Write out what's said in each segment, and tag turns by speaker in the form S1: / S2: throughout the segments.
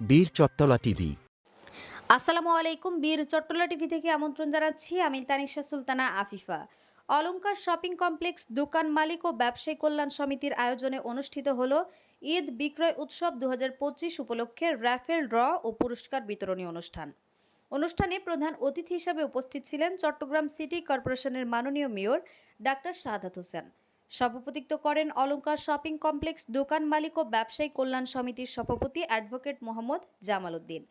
S1: বীর চত্তলা টিভি।
S2: আসসালামু আলাইকুম, বীর চট্টলা টিভি থেকে আমন্ত্রণ জানাচ্ছি আমি তানিশা সুলতানা আফিফা। অলংকার শপিং কমপ্লেক্স, দোকান মালিক ও ব্যবসায়ী কল্যাণ সমিতির আয়োজনে অনুষ্ঠিত হলো ঈদ বিক্রয় উৎসব দু হাজার পঁচিশ উপলক্ষে র্যাফেল ড্র ও পুরস্কার বিতরণী অনুষ্ঠান। অনুষ্ঠানে প্রধান অতিথি হিসেবে উপস্থিত ছিলেন চট্টগ্রাম সিটি কর্পোরেশনের মাননীয় মেয়র ডাক্তার শাহাদাত হোসেন। সভাপতিত্ব করেন অলংকার শপিং কমপ্লেক্স দোকান মালিক ও ব্যবসায়ী কল্যাণ সমিতির সভাপতি অ্যাডভোকেট মোহাম্মদ জামাল উদ্দিন।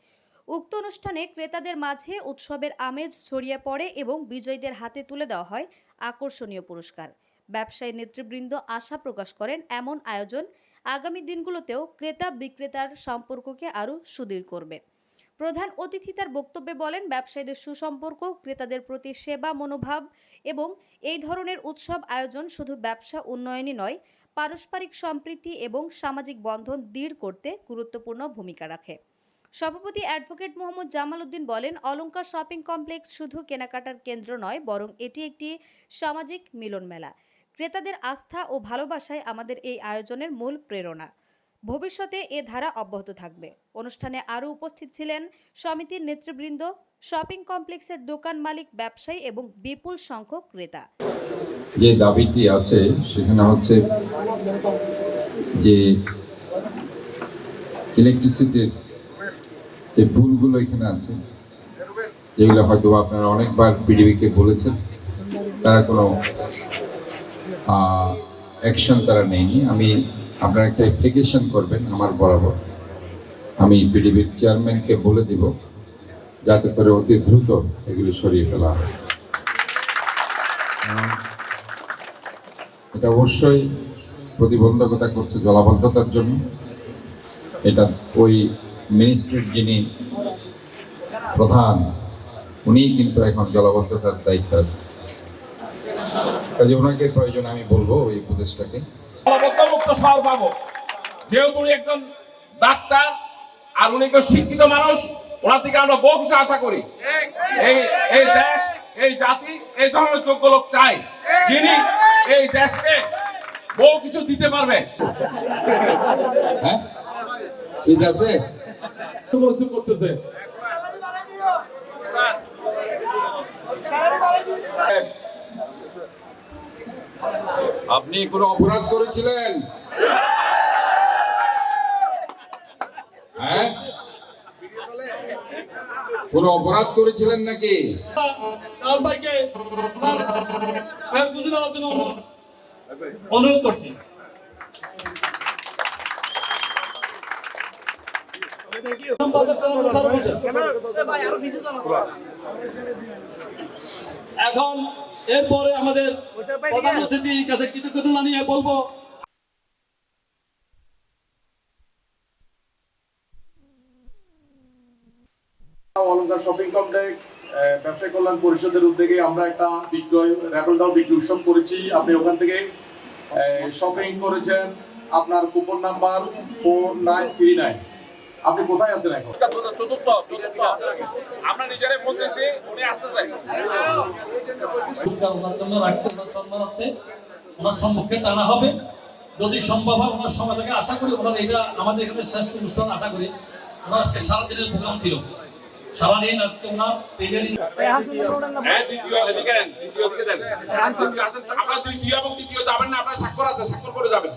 S2: উক্ত অনুষ্ঠানে ক্রেতাদের মাঝে উৎসবের আমেজ ছড়িয়ে পড়ে এবং বিজয়ীদের হাতে তুলে দেওয়া হয় আকর্ষণীয় পুরস্কার। ব্যবসায়ী নেতৃবৃন্দ আশা প্রকাশ করেন, এমন আয়োজন আগামী দিনগুলোতেও ক্রেতা বিক্রেতার সম্পর্ককে আরও সুদৃঢ় করবে। প্রধান অতিথি তার বক্তব্যে বলেন, ব্যবসায়ীদের সুসম্পর্ক, ক্রেতাদের প্রতি সেবা মনোভাব এবং এই ধরনের উৎসব আয়োজন শুধু ব্যবসা উন্নয়নই নয়, পারস্পরিক সম্প্রীতি এবং সামাজিক বন্ধন দৃঢ় করতে গুরুত্বপূর্ণ ভূমিকা রাখে। সভাপতি অ্যাডভোকেট মোহাম্মদ জামাল উদ্দিন বলেন, অলংকার শপিং কমপ্লেক্স শুধু কেনাকাটার কেন্দ্র নয়, বরং এটি একটি সামাজিক মিলন মেলা ক্রেতাদের আস্থা ও ভালোবাসায় আমাদের এই আয়োজনের মূল প্রেরণা। ভবিষ্যতে এ ধারা অব্যাহত থাকবে। অনুষ্ঠানে আরও উপস্থিত ছিলেন সমিতির নেতৃবৃন্দ, শপিং কমপ্লেক্সের দোকান মালিক, ব্যবসায়ী এবং বিপুল সংখ্যক ক্রেতা।
S3: যে দাবিটি আছে, সেখানে হচ্ছে যে ইলেকট্রিসিটির যে ভুলগুলো এখানে আছে, যেগুলো হয়তো আপনারা অনেকবার পিডিবিকে বলেছেন, তারা কোনো অ্যাকশন তারা নেয়নি। আমি আপনারা একটা অ্যাপ্লিকেশন করবেন আমার বরাবর। আমি পিডিবির চেয়ারম্যানকে বলে দিব, যাতে করে অতি দ্রুত এগুলি সরিয়ে ফেলা হয়। এটা অবশ্যই প্রতিবন্ধকতা করছে জলাবদ্ধতার জন্য। এটা ওই মিনিস্ট্রির যিনি প্রধান উনি কিন্তু এখন জলাবদ্ধতার দায়িত্ব আছে কাজে ওনাকে প্রয়োজন আমি বলব ওই উপদেশটাকে।
S4: মুক্ত শহর পাবো। যেহেতু উনি একজন ডাক্তার আর উনি একজন শিক্ষিত মানুষ ওনার থেকে আমরা বহু কিছু আশা করি। এই এই দেশ এই জাতি এই ধরনের যোগ্য লোক চাই যিনি এই দেশকে বহু কিছু দিতে পারবে।
S3: হ্যাঁ? ঠিক আছে?
S4: করতেছে
S3: আপনি কোনো অপরাধ করেছিলেন? হ্যাঁ? কোনো অপরাধ করেছিলেন নাকি?
S5: অনুরোধ করছি। এখন এরপরে আমাদের প্রধান অতিথির কাছে কৃতজ্ঞতা বলব
S6: অলঙ্কার শপিং কমপ্লেক্স ব্যবসায়ী কল্যাণ পরিষদের উদ্যোগে আমরা একটা বিক্রয় র্যাপেল দাও বিক্রি উৎসব করেছি। আপনি ওখান থেকে শপিং করেছেন। আপনার coupon number four nine three nine আপনি কোথায় আছেন এখন?
S4: চতুর্থ চতুর্থ। আমরা নিজেরাই ফোন দিয়েছি উনি আসতে চাই।
S5: ওনার সম্মুখে টানা হবে। যদি সম্ভব হয় ওনার সময় থেকে আশা করি ওনার এটা আমাদের এখানে শেষ অনুষ্ঠান আশা করি। ওনার আজকে সারাদিনের প্রোগ্রাম ছিল। সারাদিন আজকে ওনার প্রিমিয়ারিং
S4: হ্যাঁ দ্বিতীয় এবং তৃতীয় যাবেন না আপনার স্বাক্ষর আছে স্বাক্ষর করে যাবেন।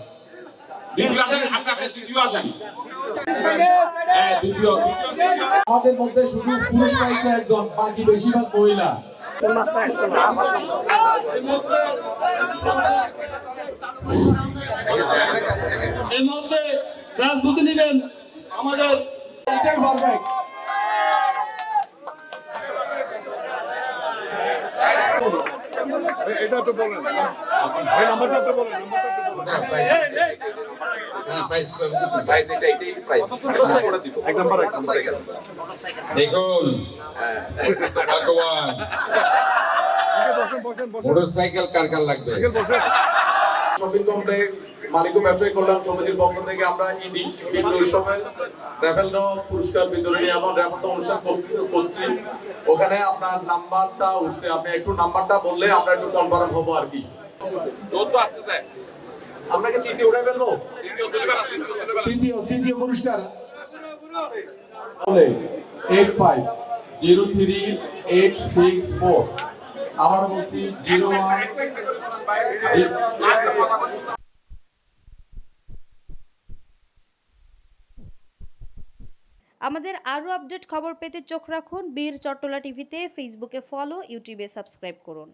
S6: আমাদের মধ্যে শুধু পুরুষ পাইছে একজন বাকি বেশিরভাগ মহিলা।
S5: এই মুহূর্তে ক্লাস বুকে নেবেন আমাদের
S6: এটাই পারফেক্ট
S3: দেখুন। ভগবান। মোটর সাইকেল কার কার লাগবে?
S6: শপিং কমপ্লেক্স মালিক ও ব্যবসায়ী কল্যাণ সমিতির পক্ষ থেকে আমরা উৎসবে র্যাফেল পুরস্কার বিতরণী এবং র্যাফেল অনুষ্ঠান করছি। ওখানে আপনার নাম্বারটা উঠছে। আপনি একটু নাম্বারটা বললে আমরা একটু কনফার্ম হব আর কি।
S4: চৌদ্দ আসতে চাই
S6: আমরা কি তৃতীয় উঠে ফেলব? তৃতীয় তৃতীয় পুরস্কার। Eight five zero three eight six four আবার বলছি জিরো ওয়ান
S2: আমাদের আরও আপডেট খবর পেতে চোখ রাখুন বীর চট্টলা টিভিতে ফেসবুকে ফলো ইউটিউবে সাবস্ক্রাইব করুন।